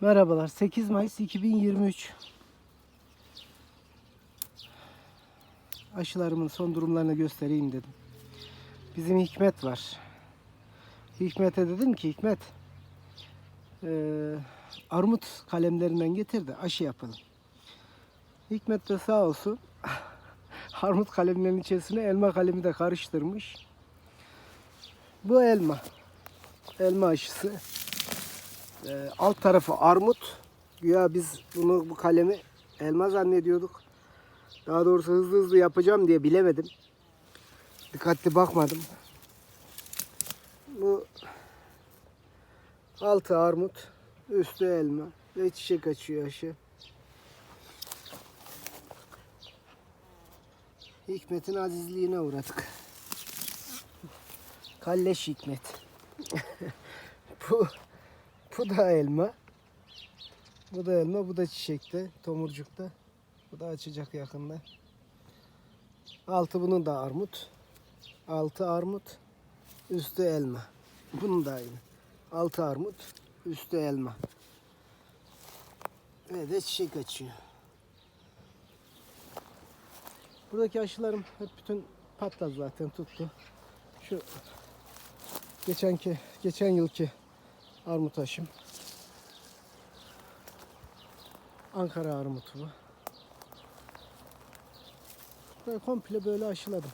Merhabalar. 8 Mayıs 2023. Aşılarımın son durumlarını göstereyim dedim. Bizim Hikmet var. Hikmet'e dedim ki Hikmet eee, armut kalemlerinden getir de aşı yapalım. Hikmet de sağ olsun armut kalemlerinin içerisine elma kalemi de karıştırmış. Bu elma. Elma aşısı. Ee, alt tarafı armut. Güya biz bunu bu kalemi elma zannediyorduk. Daha doğrusu hızlı hızlı yapacağım diye bilemedim. Dikkatli bakmadım. Bu altı armut, üstü elma ve çiçek açıyor aşı. Hikmet'in azizliğine uğradık. Kalleş Hikmet. bu bu da elma. Bu da elma, bu da çiçekte, tomurcukta. Bu da açacak yakında. Altı bunun da armut. Altı armut, üstü elma. Bunun da aynı. Altı armut, üstü elma. Ve de çiçek açıyor. Buradaki aşılarım hep bütün patladı zaten tuttu. Şu geçenki geçen yılki armut aşım. Ankara armutu bu. Böyle komple böyle aşıladım.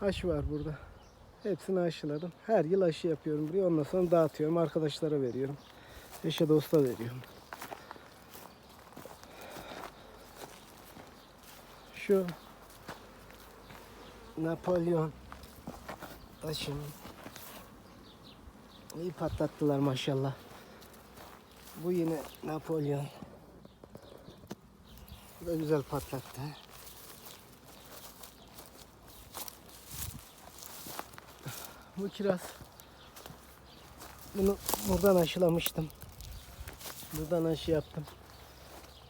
Aşı var burada. Hepsini aşıladım. Her yıl aşı yapıyorum buraya. Ondan sonra dağıtıyorum. Arkadaşlara veriyorum. Eşe dosta veriyorum. Şu Napolyon aşım. İyi patlattılar maşallah. Bu yine Napolyon. Bu da güzel patlattı. Bu kiraz. Bunu buradan aşılamıştım. Buradan aşı yaptım.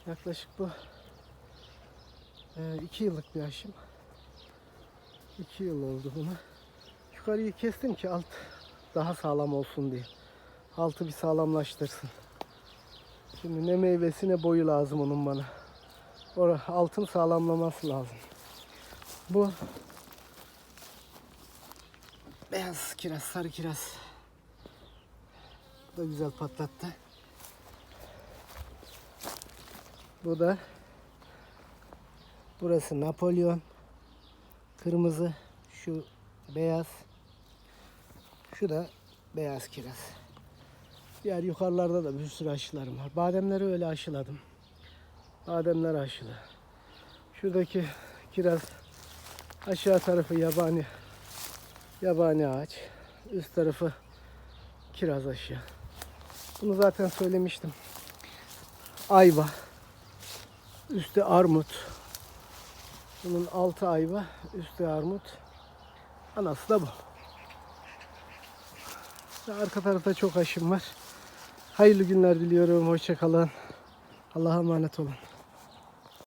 Yaklaşık bu e, iki yıllık bir aşım. İki yıl oldu buna. Yukarıyı kestim ki alt daha sağlam olsun diye. Altı bir sağlamlaştırsın. Şimdi ne meyvesi ne boyu lazım onun bana. Orada altın sağlamlaması lazım. Bu beyaz kiraz, sarı kiraz. Bu da güzel patlattı. Bu da burası Napolyon. Kırmızı, şu beyaz. Şu da beyaz kiraz. Diğer yukarılarda da bir sürü aşılarım var. Bademleri öyle aşıladım. Bademler aşılı. Şuradaki kiraz aşağı tarafı yabani yabani ağaç. Üst tarafı kiraz aşı. Bunu zaten söylemiştim. Ayva. Üstü armut. Bunun altı ayva, üstü armut. Anası da bu. Arka tarafta çok aşım var. Hayırlı günler diliyorum. Hoşça kalın. Allah'a emanet olun.